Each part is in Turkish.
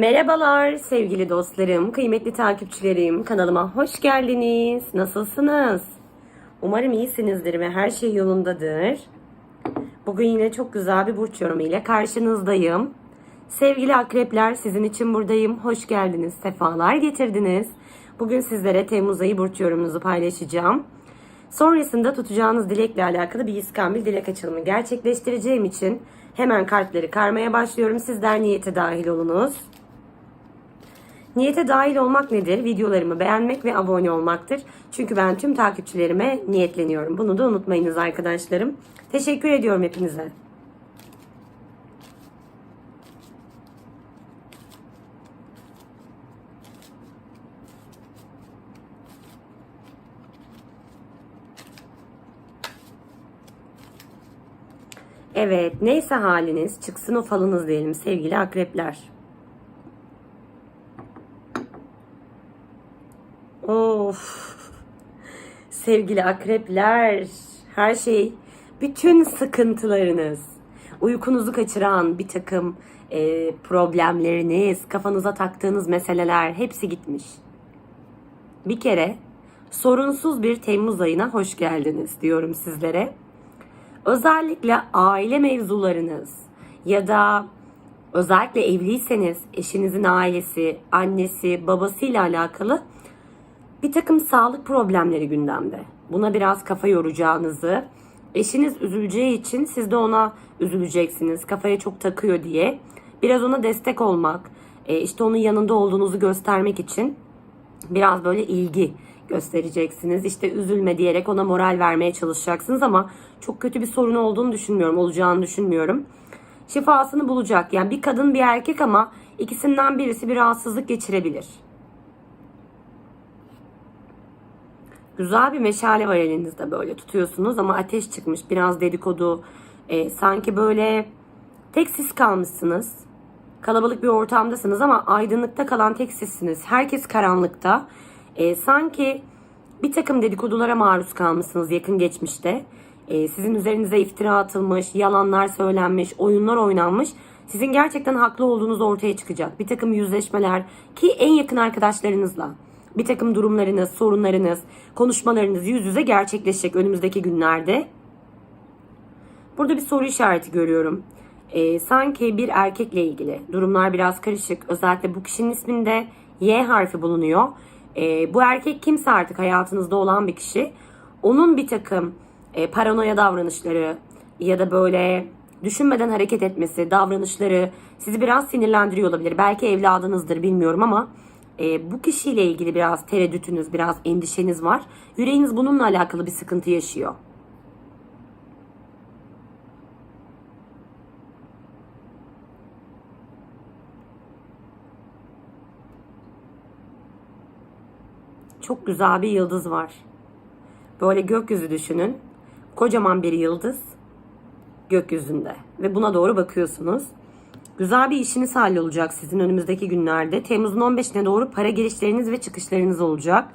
Merhabalar sevgili dostlarım, kıymetli takipçilerim. Kanalıma hoş geldiniz. Nasılsınız? Umarım iyisinizdir ve her şey yolundadır. Bugün yine çok güzel bir burç yorumu ile karşınızdayım. Sevgili akrepler sizin için buradayım. Hoş geldiniz, sefalar getirdiniz. Bugün sizlere Temmuz ayı burç yorumunuzu paylaşacağım. Sonrasında tutacağınız dilekle alakalı bir iskambil dilek açılımı gerçekleştireceğim için hemen kartları karmaya başlıyorum. Sizler niyete dahil olunuz. Niyete dahil olmak nedir? Videolarımı beğenmek ve abone olmaktır. Çünkü ben tüm takipçilerime niyetleniyorum. Bunu da unutmayınız arkadaşlarım. Teşekkür ediyorum hepinize. Evet, neyse haliniz, çıksın o falınız diyelim sevgili akrepler. Sevgili akrepler, her şey, bütün sıkıntılarınız, uykunuzu kaçıran bir takım e, problemleriniz, kafanıza taktığınız meseleler hepsi gitmiş. Bir kere sorunsuz bir Temmuz ayına hoş geldiniz diyorum sizlere. Özellikle aile mevzularınız ya da özellikle evliyseniz eşinizin ailesi, annesi, babasıyla alakalı bir takım sağlık problemleri gündemde. Buna biraz kafa yoracağınızı, eşiniz üzüleceği için siz de ona üzüleceksiniz. Kafaya çok takıyor diye. Biraz ona destek olmak, e, işte onun yanında olduğunuzu göstermek için biraz böyle ilgi göstereceksiniz. İşte üzülme diyerek ona moral vermeye çalışacaksınız ama çok kötü bir sorun olduğunu düşünmüyorum, olacağını düşünmüyorum. Şifasını bulacak. Yani bir kadın bir erkek ama ikisinden birisi bir rahatsızlık geçirebilir. Güzel bir meşale var elinizde böyle tutuyorsunuz ama ateş çıkmış. Biraz dedikodu. Ee, sanki böyle tek siz kalmışsınız. Kalabalık bir ortamdasınız ama aydınlıkta kalan tek sizsiniz. Herkes karanlıkta. Ee, sanki bir takım dedikodulara maruz kalmışsınız yakın geçmişte. Ee, sizin üzerinize iftira atılmış, yalanlar söylenmiş, oyunlar oynanmış. Sizin gerçekten haklı olduğunuz ortaya çıkacak. Bir takım yüzleşmeler ki en yakın arkadaşlarınızla bir takım durumlarınız, sorunlarınız, konuşmalarınız yüz yüze gerçekleşecek önümüzdeki günlerde. Burada bir soru işareti görüyorum. Ee, sanki bir erkekle ilgili durumlar biraz karışık. Özellikle bu kişinin isminde Y harfi bulunuyor. Ee, bu erkek kimse artık hayatınızda olan bir kişi. Onun bir takım e, paranoya davranışları ya da böyle düşünmeden hareket etmesi, davranışları sizi biraz sinirlendiriyor olabilir. Belki evladınızdır bilmiyorum ama e, bu kişiyle ilgili biraz tereddütünüz, biraz endişeniz var. Yüreğiniz bununla alakalı bir sıkıntı yaşıyor. Çok güzel bir yıldız var. Böyle gökyüzü düşünün. Kocaman bir yıldız gökyüzünde ve buna doğru bakıyorsunuz. Güzel bir işiniz hallolacak sizin önümüzdeki günlerde. Temmuz'un 15'ine doğru para girişleriniz ve çıkışlarınız olacak.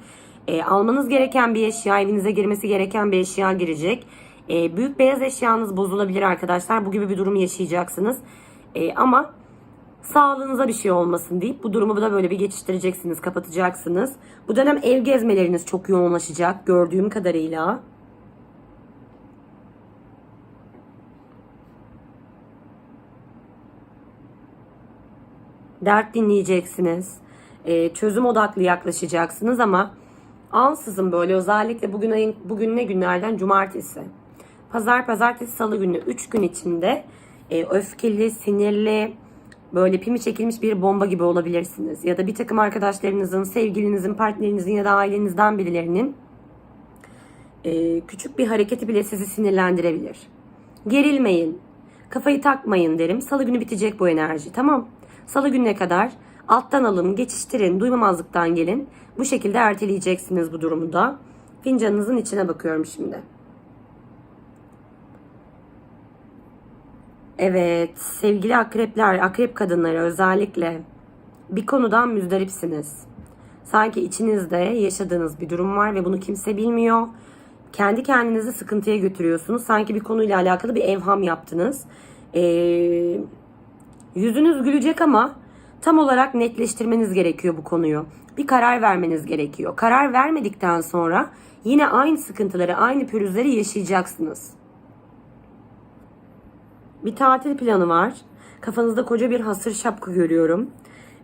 E, almanız gereken bir eşya, evinize girmesi gereken bir eşya girecek. E, büyük beyaz eşyanız bozulabilir arkadaşlar. Bu gibi bir durum yaşayacaksınız. E, ama sağlığınıza bir şey olmasın deyip bu durumu da böyle bir geçiştireceksiniz, kapatacaksınız. Bu dönem ev gezmeleriniz çok yoğunlaşacak gördüğüm kadarıyla. Dert dinleyeceksiniz. E, çözüm odaklı yaklaşacaksınız ama ansızın böyle özellikle bugün ayın bugün ne günlerden cumartesi. Pazar, pazartesi, salı günü 3 gün içinde e, öfkeli, sinirli, böyle pimi çekilmiş bir bomba gibi olabilirsiniz. Ya da bir takım arkadaşlarınızın, sevgilinizin, partnerinizin ya da ailenizden birilerinin e, küçük bir hareketi bile sizi sinirlendirebilir. Gerilmeyin, kafayı takmayın derim. Salı günü bitecek bu enerji tamam Salı gününe kadar alttan alın, geçiştirin, duymamazlıktan gelin. Bu şekilde erteleyeceksiniz bu durumu da. Fincanınızın içine bakıyorum şimdi. Evet, sevgili akrepler, akrep kadınları özellikle bir konudan müzdaripsiniz. Sanki içinizde yaşadığınız bir durum var ve bunu kimse bilmiyor. Kendi kendinizi sıkıntıya götürüyorsunuz. Sanki bir konuyla alakalı bir evham yaptınız. Ee, Yüzünüz gülecek ama tam olarak netleştirmeniz gerekiyor bu konuyu. Bir karar vermeniz gerekiyor. Karar vermedikten sonra yine aynı sıkıntıları, aynı pürüzleri yaşayacaksınız. Bir tatil planı var. Kafanızda koca bir hasır şapka görüyorum.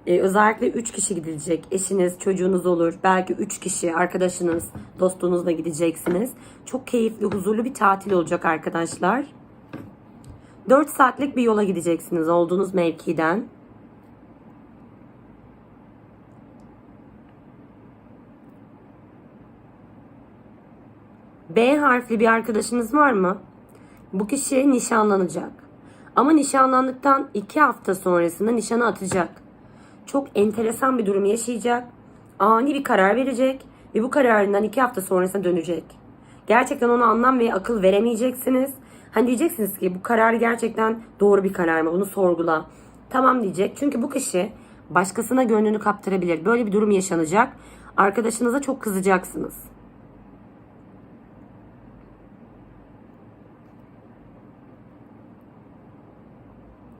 Ee, özellikle 3 kişi gidilecek. Eşiniz, çocuğunuz olur. Belki 3 kişi, arkadaşınız, dostunuzla gideceksiniz. Çok keyifli, huzurlu bir tatil olacak arkadaşlar. 4 saatlik bir yola gideceksiniz olduğunuz mevkiden. B harfli bir arkadaşınız var mı? Bu kişi nişanlanacak. Ama nişanlandıktan 2 hafta sonrasında nişanı atacak. Çok enteresan bir durum yaşayacak. Ani bir karar verecek ve bu kararından 2 hafta sonrasında dönecek. Gerçekten ona anlam ve akıl veremeyeceksiniz. Hani diyeceksiniz ki bu karar gerçekten doğru bir karar mı? Bunu sorgula. Tamam diyecek. Çünkü bu kişi başkasına gönlünü kaptırabilir. Böyle bir durum yaşanacak. Arkadaşınıza çok kızacaksınız.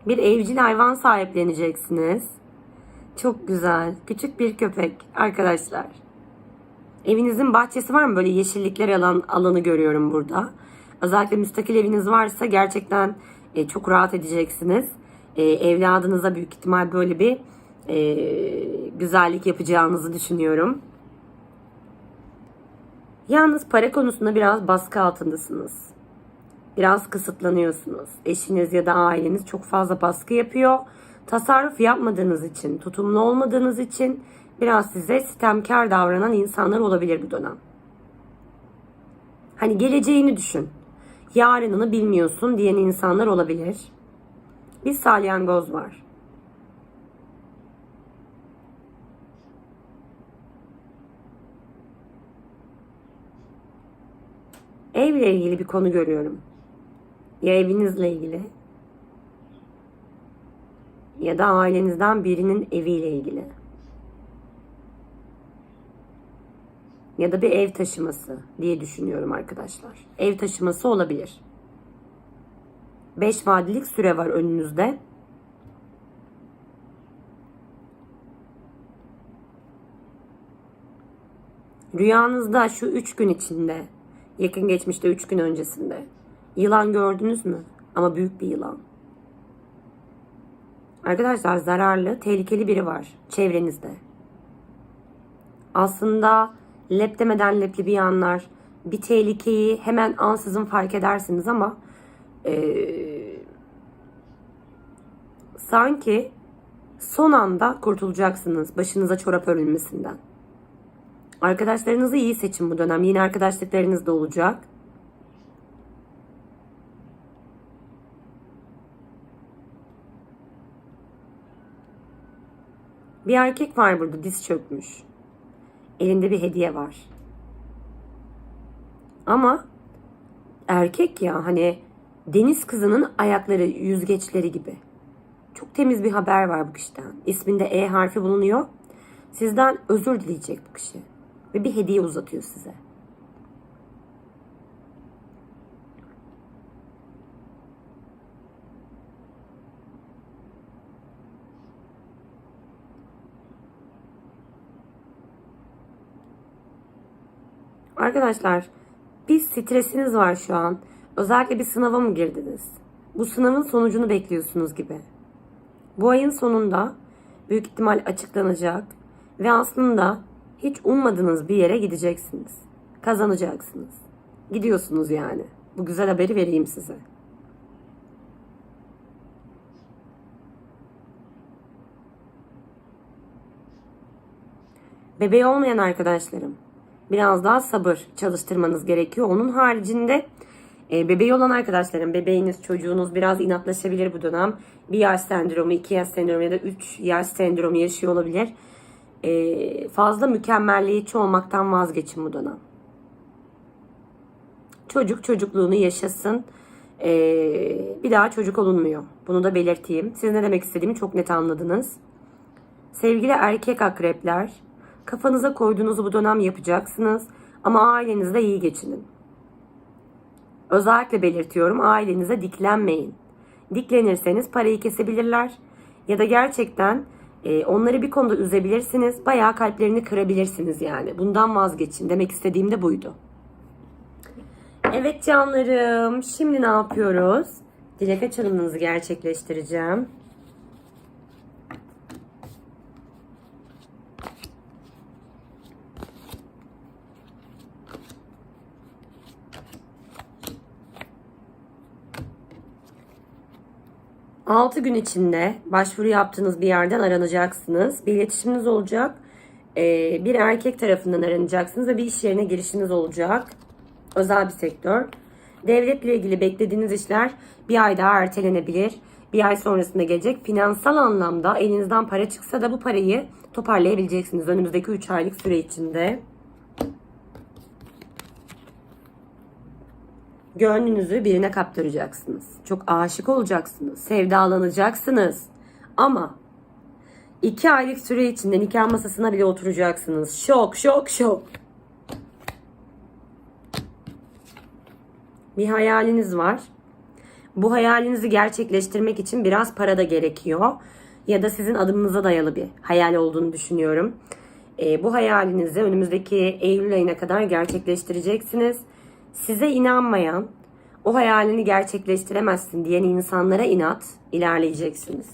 Bir evcil hayvan sahipleneceksiniz. Çok güzel. Küçük bir köpek arkadaşlar. Evinizin bahçesi var mı? Böyle yeşillikler alan alanı görüyorum burada. Özellikle müstakil eviniz varsa gerçekten e, çok rahat edeceksiniz. E, evladınıza büyük ihtimal böyle bir e, güzellik yapacağınızı düşünüyorum. Yalnız para konusunda biraz baskı altındasınız. Biraz kısıtlanıyorsunuz. Eşiniz ya da aileniz çok fazla baskı yapıyor. Tasarruf yapmadığınız için, tutumlu olmadığınız için biraz size sitemkar davranan insanlar olabilir bu dönem. Hani geleceğini düşün. Yarınını bilmiyorsun diyen insanlar olabilir. Bir salyangoz var. Evle ilgili bir konu görüyorum. Ya evinizle ilgili ya da ailenizden birinin eviyle ilgili. Ya da bir ev taşıması diye düşünüyorum arkadaşlar. Ev taşıması olabilir. 5 vadilik süre var önünüzde. Rüyanızda şu 3 gün içinde, yakın geçmişte 3 gün öncesinde yılan gördünüz mü? Ama büyük bir yılan. Arkadaşlar zararlı, tehlikeli biri var çevrenizde. Aslında lep demeden leblebi yanlar. Bir tehlikeyi hemen ansızın fark edersiniz ama ee, sanki son anda kurtulacaksınız başınıza çorap örülmesinden. Arkadaşlarınızı iyi seçin bu dönem. Yeni arkadaşlıklarınız da olacak. Bir erkek var burada diz çökmüş. Elinde bir hediye var. Ama erkek ya hani deniz kızının ayakları yüzgeçleri gibi. Çok temiz bir haber var bu kişiden. İsminde E harfi bulunuyor. Sizden özür dileyecek bu kişi. Ve bir hediye uzatıyor size. Arkadaşlar bir stresiniz var şu an. Özellikle bir sınava mı girdiniz? Bu sınavın sonucunu bekliyorsunuz gibi. Bu ayın sonunda büyük ihtimal açıklanacak ve aslında hiç ummadığınız bir yere gideceksiniz. Kazanacaksınız. Gidiyorsunuz yani. Bu güzel haberi vereyim size. Bebeği olmayan arkadaşlarım biraz daha sabır çalıştırmanız gerekiyor. Onun haricinde e, bebeği olan arkadaşlarım, bebeğiniz, çocuğunuz biraz inatlaşabilir bu dönem. Bir yaş sendromu, iki yaş sendromu ya da üç yaş sendromu yaşıyor olabilir. E, fazla mükemmelliyetçi olmaktan vazgeçin bu dönem. Çocuk çocukluğunu yaşasın. E, bir daha çocuk olunmuyor. Bunu da belirteyim. Siz ne demek istediğimi çok net anladınız. Sevgili erkek akrepler, Kafanıza koyduğunuzu bu dönem yapacaksınız ama ailenizle iyi geçinin. Özellikle belirtiyorum ailenize diklenmeyin. Diklenirseniz parayı kesebilirler ya da gerçekten Ee, onları bir konuda üzebilirsiniz. Bayağı kalplerini kırabilirsiniz yani. Bundan vazgeçin. Demek istediğim de buydu. Evet canlarım. Şimdi ne yapıyoruz? Dilek açılımınızı gerçekleştireceğim. Altı gün içinde başvuru yaptığınız bir yerden aranacaksınız. Bir iletişiminiz olacak. Ee, bir erkek tarafından aranacaksınız ve bir iş yerine girişiniz olacak. Özel bir sektör. Devletle ilgili beklediğiniz işler bir ay daha ertelenebilir. Bir ay sonrasında gelecek. Finansal anlamda elinizden para çıksa da bu parayı toparlayabileceksiniz önümüzdeki 3 aylık süre içinde. Gönlünüzü birine kaptıracaksınız. Çok aşık olacaksınız. Sevdalanacaksınız. Ama iki aylık süre içinde nikah masasına bile oturacaksınız. Şok, şok, şok. Bir hayaliniz var. Bu hayalinizi gerçekleştirmek için biraz para da gerekiyor. Ya da sizin adımınıza dayalı bir hayal olduğunu düşünüyorum. Ee, bu hayalinizi önümüzdeki Eylül ayına kadar gerçekleştireceksiniz. Size inanmayan, o hayalini gerçekleştiremezsin diyen insanlara inat ilerleyeceksiniz.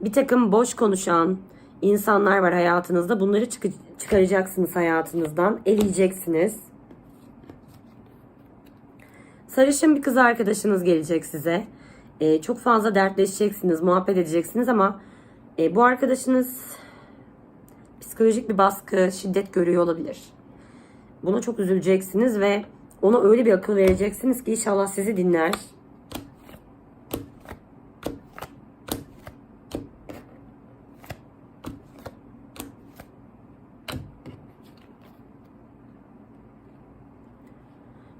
Bir takım boş konuşan insanlar var hayatınızda. Bunları çık- çıkaracaksınız hayatınızdan. Eleyeceksiniz. Sarışın bir kız arkadaşınız gelecek size. Ee, çok fazla dertleşeceksiniz, muhabbet edeceksiniz ama e, bu arkadaşınız psikolojik bir baskı, şiddet görüyor olabilir. Buna çok üzüleceksiniz ve ona öyle bir akıl vereceksiniz ki inşallah sizi dinler.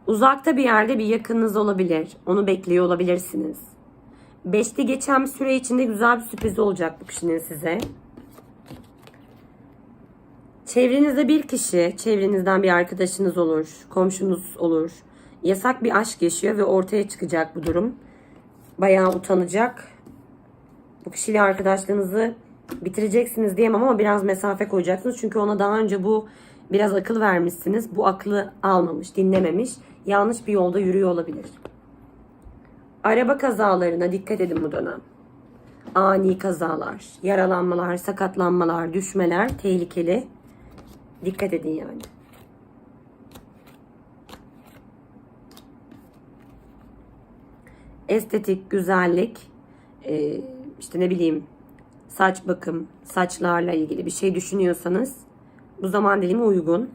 Uzakta bir yerde bir yakınınız olabilir. Onu bekliyor olabilirsiniz. Beşli geçen bir süre içinde güzel bir sürpriz olacak bu kişinin size. Çevrenizde bir kişi, çevrenizden bir arkadaşınız olur, komşunuz olur. Yasak bir aşk yaşıyor ve ortaya çıkacak bu durum. Bayağı utanacak. Bu kişiyle arkadaşlığınızı bitireceksiniz diyemem ama biraz mesafe koyacaksınız. Çünkü ona daha önce bu biraz akıl vermişsiniz. Bu aklı almamış, dinlememiş. Yanlış bir yolda yürüyor olabilir. Araba kazalarına dikkat edin bu dönem. Ani kazalar, yaralanmalar, sakatlanmalar, düşmeler tehlikeli. Dikkat edin yani. Estetik, güzellik, e, işte ne bileyim saç bakım, saçlarla ilgili bir şey düşünüyorsanız bu zaman dilimi uygun.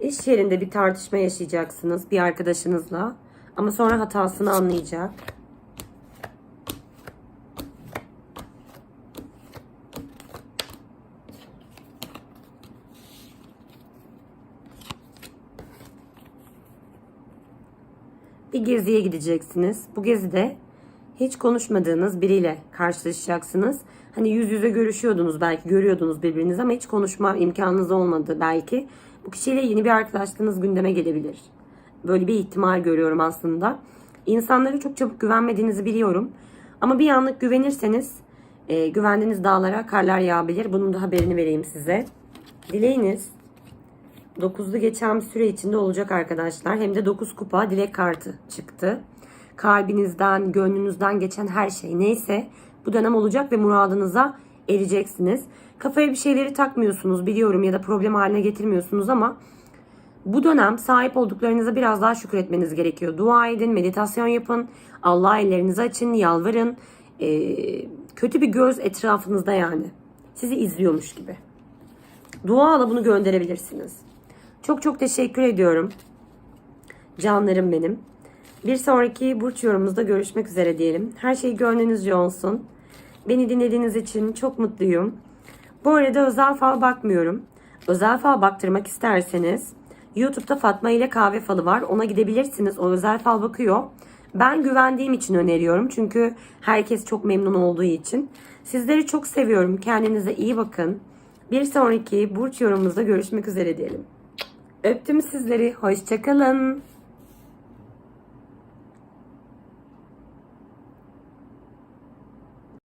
İş yerinde bir tartışma yaşayacaksınız bir arkadaşınızla ama sonra hatasını anlayacak. Bir geziye gideceksiniz. Bu gezide hiç konuşmadığınız biriyle karşılaşacaksınız. Hani yüz yüze görüşüyordunuz belki görüyordunuz birbirinizi ama hiç konuşma imkanınız olmadı belki. Bu kişiyle yeni bir arkadaşlığınız gündeme gelebilir. Böyle bir ihtimal görüyorum aslında. İnsanlara çok çabuk güvenmediğinizi biliyorum. Ama bir anlık güvenirseniz e, güvendiğiniz dağlara karlar yağabilir. Bunun da haberini vereyim size. Dileğiniz 9'lu geçen bir süre içinde olacak arkadaşlar. Hem de 9 kupa dilek kartı çıktı. Kalbinizden, gönlünüzden geçen her şey neyse bu dönem olacak ve muradınıza ereceksiniz. Kafaya bir şeyleri takmıyorsunuz biliyorum ya da problem haline getirmiyorsunuz ama bu dönem sahip olduklarınıza biraz daha şükretmeniz gerekiyor. Dua edin, meditasyon yapın, Allah'a ellerinizi açın, yalvarın. Ee, kötü bir göz etrafınızda yani. Sizi izliyormuş gibi. Duayla bunu gönderebilirsiniz. Çok çok teşekkür ediyorum. Canlarım benim. Bir sonraki burç yorumumuzda görüşmek üzere diyelim. Her şey gönlünüzce olsun. Beni dinlediğiniz için çok mutluyum. Bu arada özel fal bakmıyorum. Özel fal baktırmak isterseniz YouTube'da Fatma ile kahve falı var. Ona gidebilirsiniz. O özel fal bakıyor. Ben güvendiğim için öneriyorum. Çünkü herkes çok memnun olduğu için. Sizleri çok seviyorum. Kendinize iyi bakın. Bir sonraki burç yorumumuzda görüşmek üzere diyelim. Öptüm sizleri. Hoşçakalın.